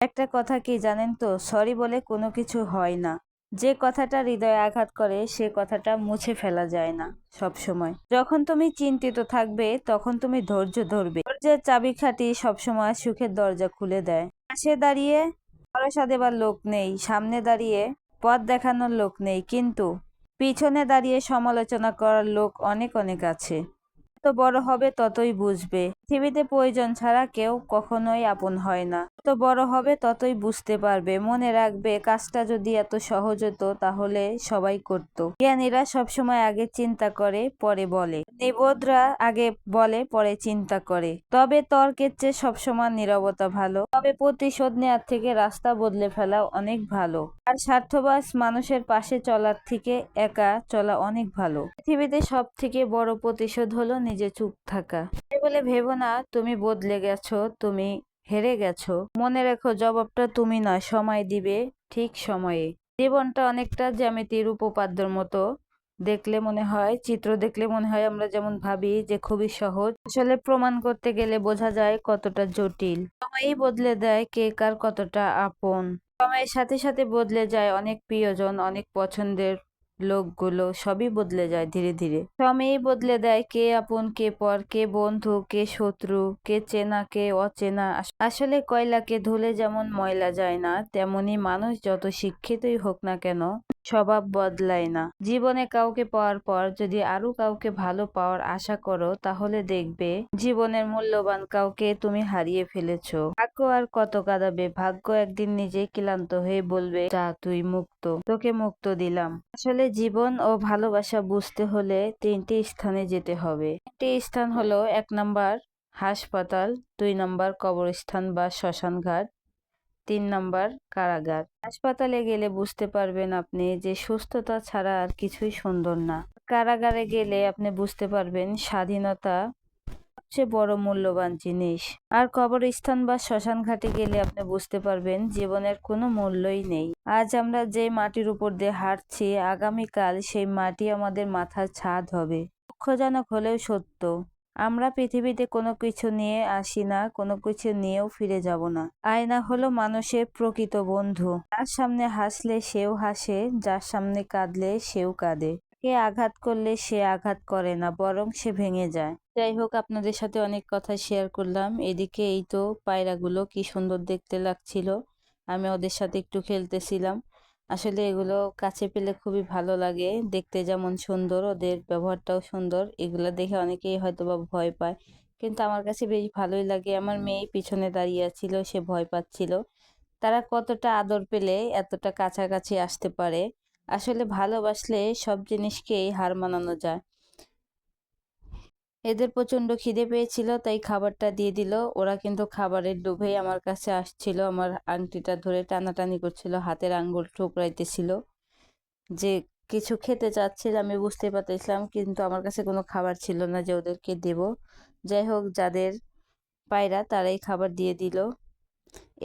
একটা কথা কি জানেন তো? সরি বলে কোনো কিছু হয় না। যে কথাটা হৃদয়ে আঘাত করে, সে কথাটা মুছে ফেলা যায় না সব সময় যখন তুমি চিন্তিত থাকবে, তখন তুমি ধৈর্য ধরবে। ধৈর্যের চাবি চাবিকাঠি সবসময় সুখের দরজা খুলে দেয়। পাশে দাঁড়িয়ে ভরসা দেবার লোক নেই, সামনে দাঁড়িয়ে পথ দেখানোর লোক নেই, কিন্তু পিছনে দাঁড়িয়ে সমালোচনা করার লোক অনেক অনেক আছে। যত বড় হবে ততই বুঝবে। পৃথিবীতে প্রয়োজন ছাড়া কেউ কখনোই আপন হয় না। যত বড় হবে ততই বুঝতে পারবে। মনে রাখবে, কাজটা যদি এত সহজ হতো তাহলে সবাই করত। জ্ঞানীরা সবসময় আগে চিন্তা করে, পরে বলে। নিবোধরা আগে বলে, পরে চিন্তা করে। তবে তর্কের চেয়ে সবসময় নীরবতা ভালো। তবে প্রতিশোধ নেওয়ার থেকে রাস্তা বদলে ফেলা অনেক ভালো। আর স্বার্থবাস মানুষের পাশে চলার থেকে একা চলা অনেক ভালো। পৃথিবীতে সব থেকে বড় প্রতিশোধ হলো নিজে চুপ থাকা। বলে ভেবো না, তুমি বদলে গেছো, তুমি হেরে গেছো। মনে রেখো, জবাবটা তুমি নয়, সময় দিবে ঠিক সময়ে। জীবনটা অনেকটা জ্যামিতির উপপাদ্যর মতো। দেখলে মনে হয়, চিত্র দেখলে মনে হয়, আমরা যেমন ভাবি যে খুবই সহজ। আসলে প্রমাণ করতে গেলে বোঝা যায় কতটা জটিল। সময়ই বদলে দেয় কে কার কতটা আপন। সময়ের সাথে সাথে বদলে যায় অনেক প্রিয়জন, অনেক পছন্দের লোকগুলো সবই বদলে যায় ধীরে ধীরে। সময়ই বদলে দেয় কে আপন, কে পর, কে বন্ধু, কে শত্রু, কে চেনা, কে অচেনা। আসলে কয়লাকে ধুলে যেমন ময়লা যায় না, তেমনি মানুষ যত শিক্ষিতই হোক না কেন স্বভাব বদলায় না। জীবনে কাউকে পাওয়ার পর যদি আরও কাউকে ভালো পাওয়ার আশা করো, তাহলে দেখবে জীবনের মূল্যবান কাউকে তুমি হারিয়ে ফেলেছো। ভাগ্য আর কত কাঁদাবে? ভাগ্য একদিন নিজেই ক্লান্ত হয়ে বলবে, যা, তুই মুক্ত। তোকে মুক্ত দিলাম। আসলে জীবন ও ভালোবাসা বুঝতে হলে তিনটি স্থানে যেতে হবে। একটি স্থান হলো এক নাম্বার হাসপাতাল, দুই নাম্বার কবরস্থান বা শ্মশান ঘাট তিন নম্বর কারাগার। হাসপাতালে গেলে বুঝতে পারবেন আপনি যে সুস্থতা ছাড়া আর কিছুই সুন্দর না। কারাগারে গেলে আপনি বুঝতে পারবেন স্বাধীনতা সবচেয়ে বড় মূল্যবান জিনিস। আর কবরস্থান বা শ্মশান ঘাটে গেলে আপনি বুঝতে পারবেন জীবনের কোনো মূল্যই নেই। আজ আমরা যে মাটির উপর দিয়ে হাঁটছি, আগামীকাল সেই মাটি আমাদের মাথার ছাদ হবে। দুঃখজনক হলেও সত্য। আমরা পৃথিবীতে কোনো কিছু নিয়ে আসি না, কোনো কিছু নিয়েও ফিরে যাব না। আয়না হলো মানুষের প্রকৃত বন্ধু। যার সামনে হাসলে সেও হাসে, যার সামনে কাঁদলে সেও কাঁদে। কে আঘাত করলে সে আঘাত করে না, বরং সে ভেঙে যায়। যাই হোক, আপনাদের সাথে অনেক কথা শেয়ার করলাম। এদিকে এই তো পায়রাগুলো কি সুন্দর দেখতে লাগছিল। আমি ওদের সাথে একটু খেলতেছিলাম। আসলে এগুলো কাছে পেলে খুবই ভালো লাগে। দেখতে যেমন সুন্দর, ওদের ব্যবহারটাও সুন্দর। এগুলো দেখে অনেকেই হয়তো বা ভয় পায়। কিন্তু আমার কাছে বেশ ভালোই লাগে। আমার মেয়ে পিছনে দাঁড়িয়ে ছিল, সে ভয় পাচ্ছিল। তারা কতটা আদর পেলে এতটা কাছাকাছি আসতে পারে? আসলে ভালোবাসলে সব জিনিসকেই হার মানানো যায়। এদের প্রচণ্ড খিদে পেয়েছিল, তাই খাবারটা দিয়ে দিল। ওরা কিন্তু খাবারের লোভেই আমার কাছে আসছিল। আমার আংটিটা ধরে টানাটানি করছিল, হাতের আঙ্গুল ঠোকরাইতেছিল। যে কিছু খেতে চাচ্ছিল আমি বুঝতে পারতেছিলাম, কিন্তু আমার কাছে কোনো খাবার ছিল না যে ওদেরকে দেব। যাই হোক, যাদের পায়রা তারাই খাবার দিয়ে দিল।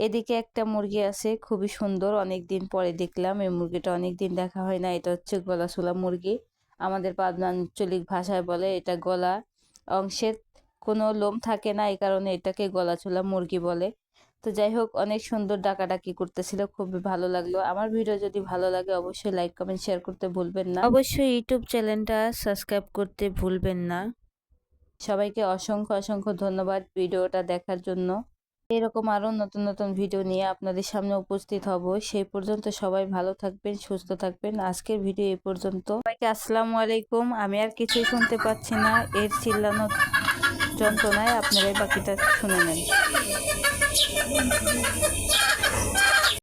এদিকে একটা মুরগি আছে, খুবই সুন্দর। অনেক দিন পরে দেখলাম, এই মুরগিটা অনেক দিন দেখা হয় না। এটা হচ্ছে গলাশোলা মুরগি। আমাদের পাবনা আঞ্চলিক ভাষায় বলে এটা গলা। অংশের কোনো লোম থাকে না এই কারণে এটাকে গলাছোলা মুরগি বলে। তো যাই হোক অনেক সুন্দর ডাকাডাকি করতেছিল খুবই ভালো লাগল। আমার ভিডিও যদি ভালো লাগে অবশ্যই লাইক কমেন্ট শেয়ার করতে ভুলবেন না। অবশ্যই ইউটিউব চ্যানেলটা সাবস্ক্রাইব করতে ভুলবেন না। সবাইকে অসংখ্য অসংখ্য ধন্যবাদ ভিডিওটা দেখার জন্য। এরকম আরও নতুন নতুন ভিডিও নিয়ে আপনাদের সামনে উপস্থিত হব। সেই পর্যন্ত সবাই ভালো থাকবেন, সুস্থ থাকবেন। আজকের ভিডিও এ পর্যন্ত। সবাইকে আসসালামু আলাইকুম। আমি আর কিছুই শুনতে পাচ্ছি না। এর চিল্লানো যন্ত্রণায় আপনারাই বাকিটা শুনে নেন।